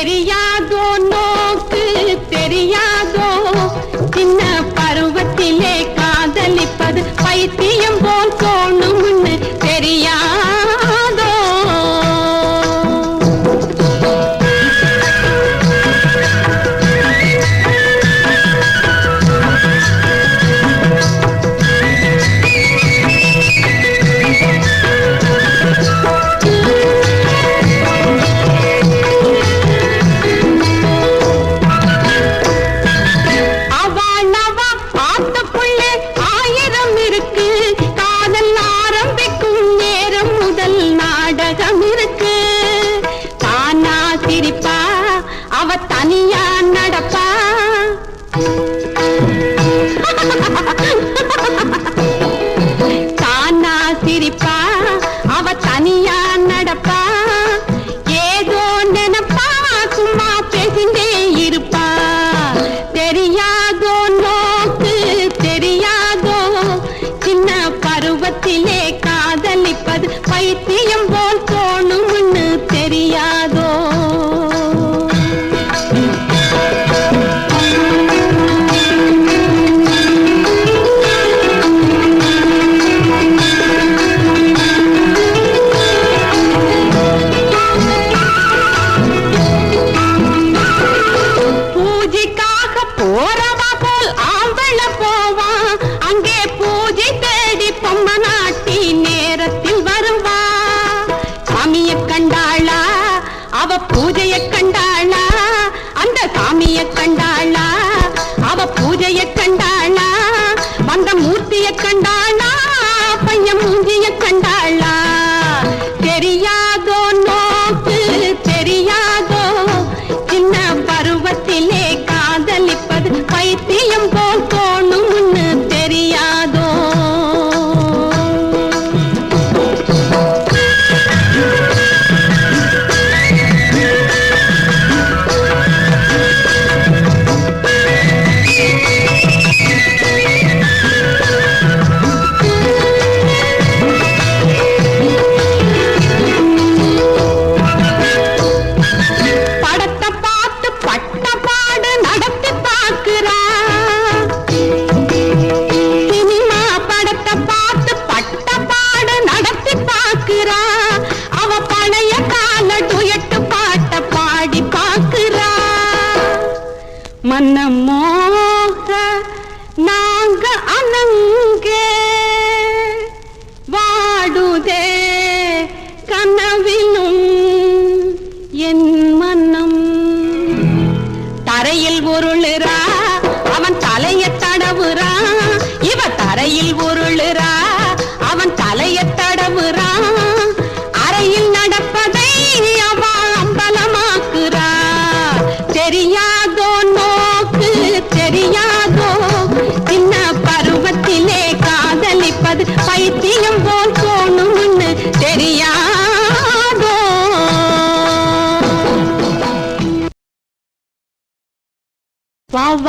Averillado.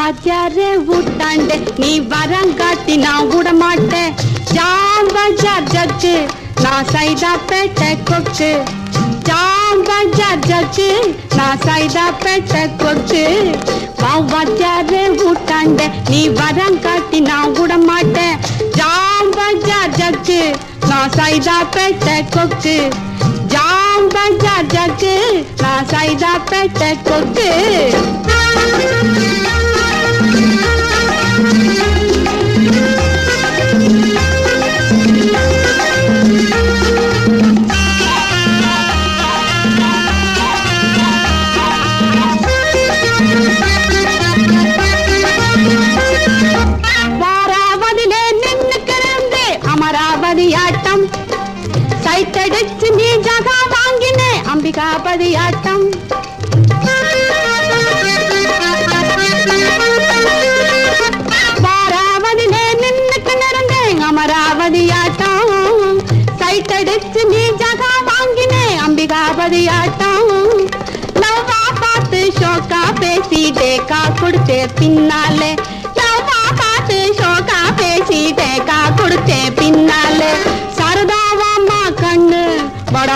Vathiyare ஊட்டாண்டு. நீ வரங்காட்டி நான் விட மாட்டேன் ஜாம்பஜார் ஜக்கு நான் சைதா பேட்டை கொக்கு ஜாம்பஜார் ஜக்கு நான் சைதா பேட்டை கொக்கு வா வாத்தியாரே ஊட்டாண்டு. நீ வரங்காட்டி நான் விட மாட்டேன் ஜாம்பஜார் ஜக்கு நான் சைதா பேட்டை கொக்கு ஜாம்பஜார் ஜக்கு நான் சைதா பேட்டை கொக்கு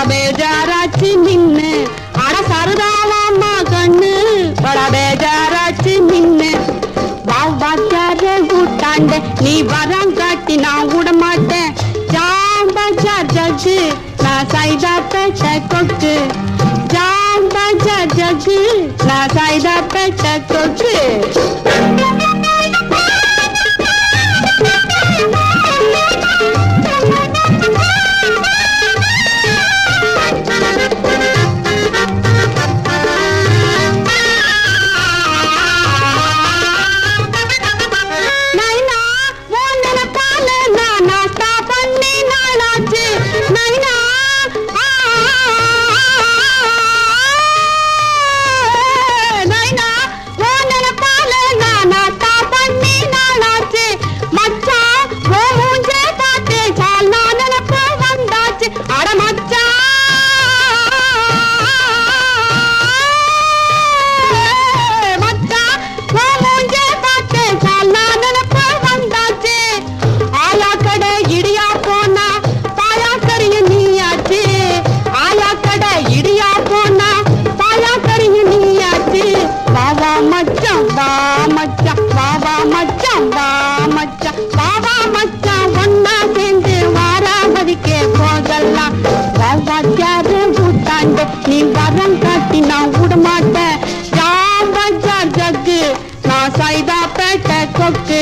ಬೇಜಾರಾಚಿ ನಿನ್ನೆ ಅಡ ಸರದಾವಮ್ಮ ಕಣ್ಣು ಬಡ ಬೇಜಾರಾಚಿ ನಿನ್ನೆ பாஜாரே கூட்டாண்டே நீ வரம் காட்டி நான் விட மாட்டேன் ஜாம்பாஜார் ஜட்ஜு நான் சைதா பேச்ச கொட்டு ஜாம்பாஜார் ஜட்ஜு நான் சைதா பேச்ச கொட்டு நமக்கு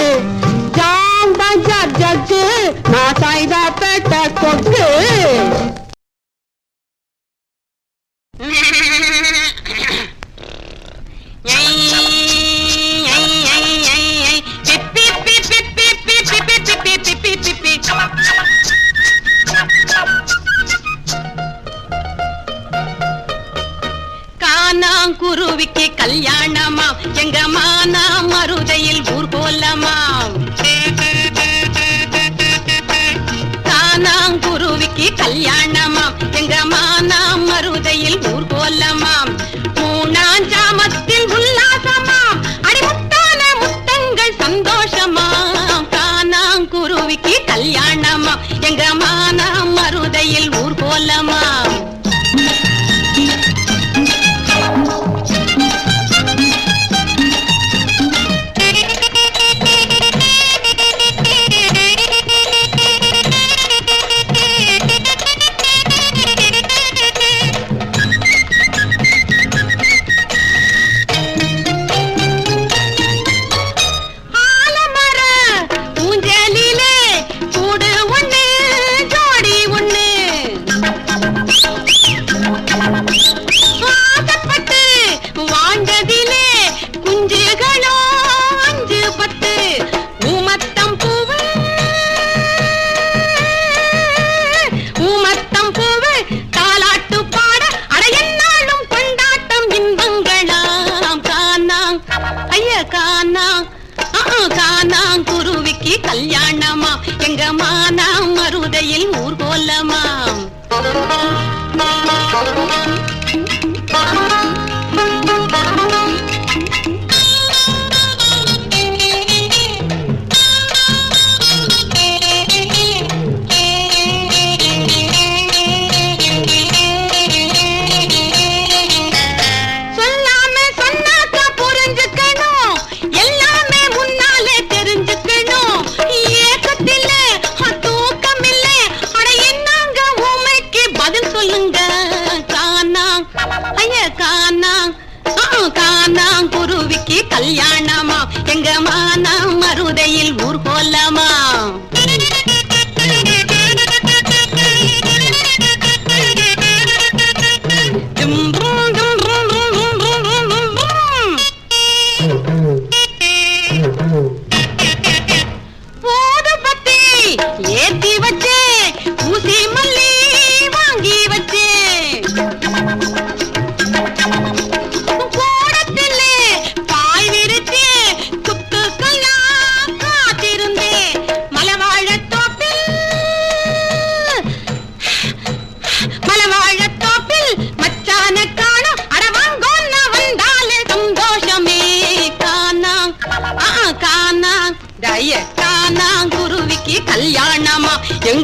கல்யாணமா எங்க மானா மருதையில் ஊர் போலாமா?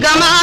Dama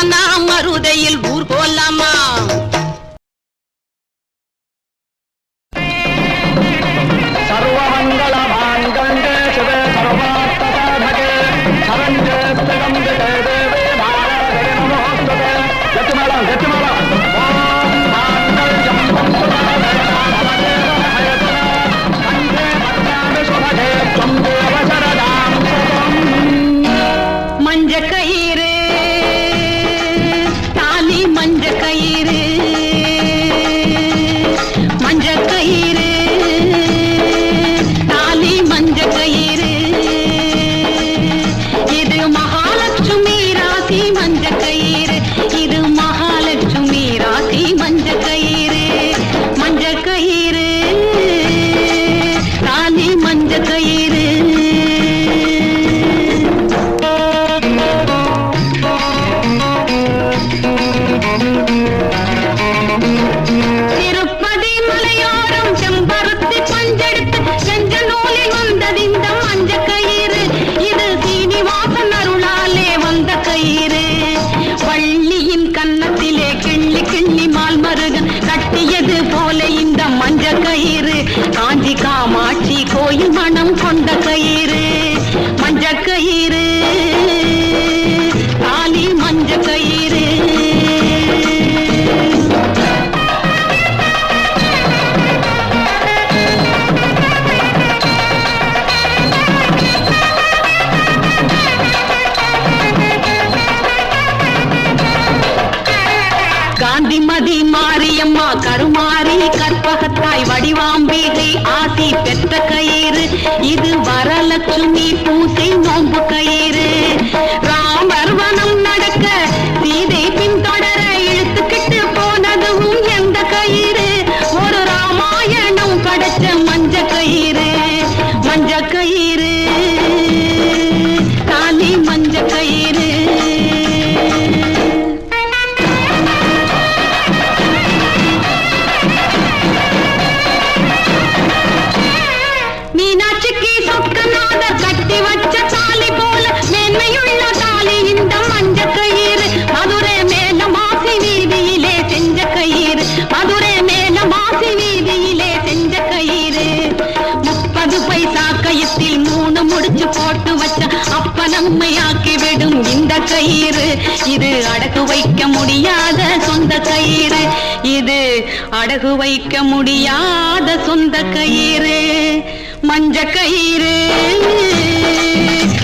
கயிறு. இது அடகு வைக்க முடியாத சொந்த கயிறு. இது அடகு வைக்க முடியாத சொந்த கயிறு. மஞ்ச கயிறு.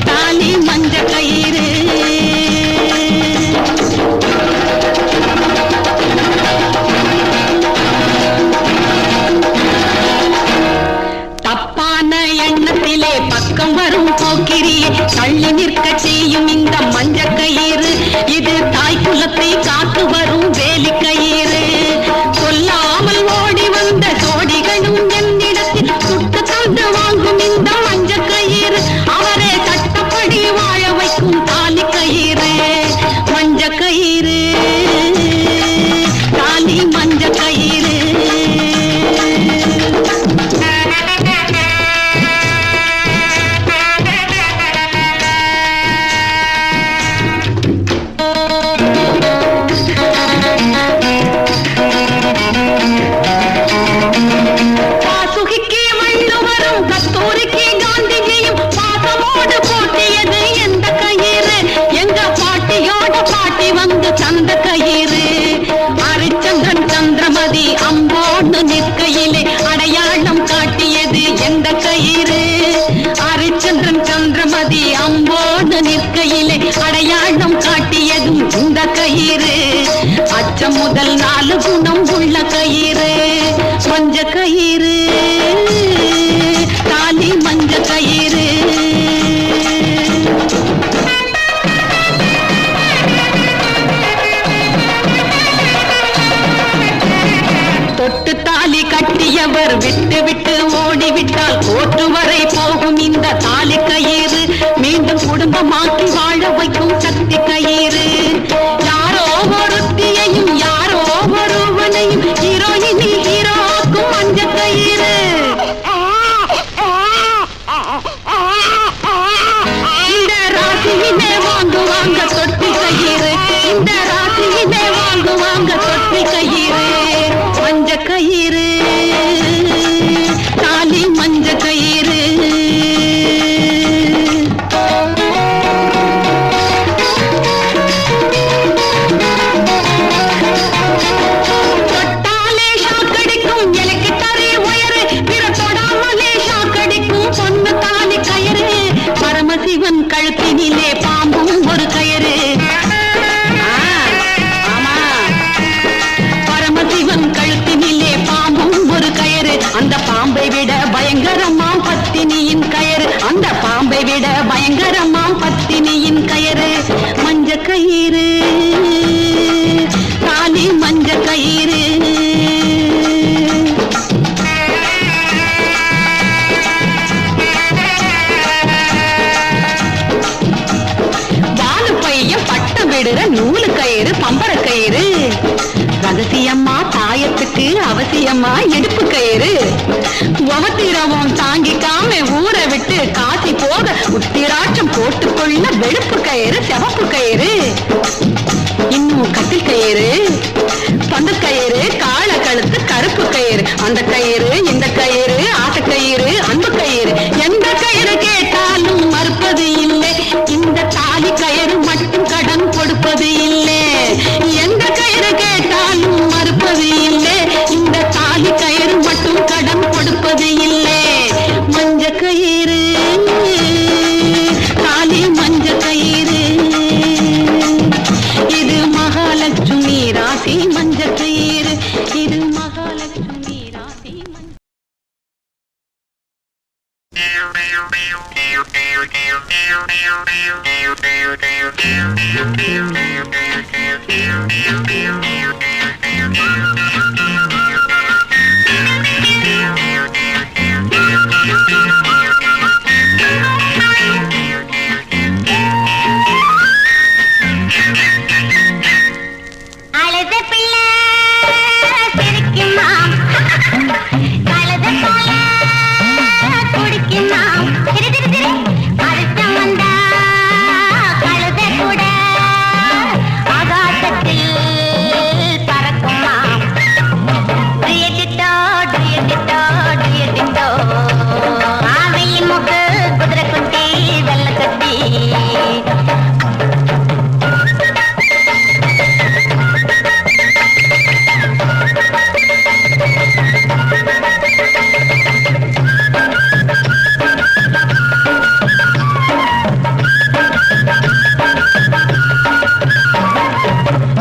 தானே மஞ்ச கயிறு. தப்பான எண்ணத்திலே வரும் போக்கிரியை தள்ளி நிற்க செய்யும் இந்த மஞ்ச கயிறு கயிறு. அச்சம் முதல் நாலு குணம் அந்த பாம்பை விட பயங்கரமாம் பத்தினியின் கயறு. அந்த பாம்பை விட பயங்கரமாம் பத்தினியின் கயறு. மஞ்ச கயிறு. ரகசியமா இடுப்பு கயிறு? உவத்திரவும் தாங்கிக்காம ஊரை விட்டு காசி போக உத்திராட்சம் போட்டுக்கொள்ள வெளுப்பு கயிறு சிவப்பு கயிறு? இன்னும் கட்டில் கயிறு பந்து கயிறு கால கழுத்து கருப்பு கயிறு. அந்த கயிறு இந்த கயிறு but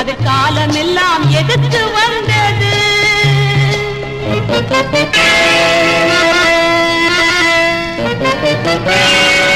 அது காலம் எல்லாம் எதிர்த்து வந்தது Thank you.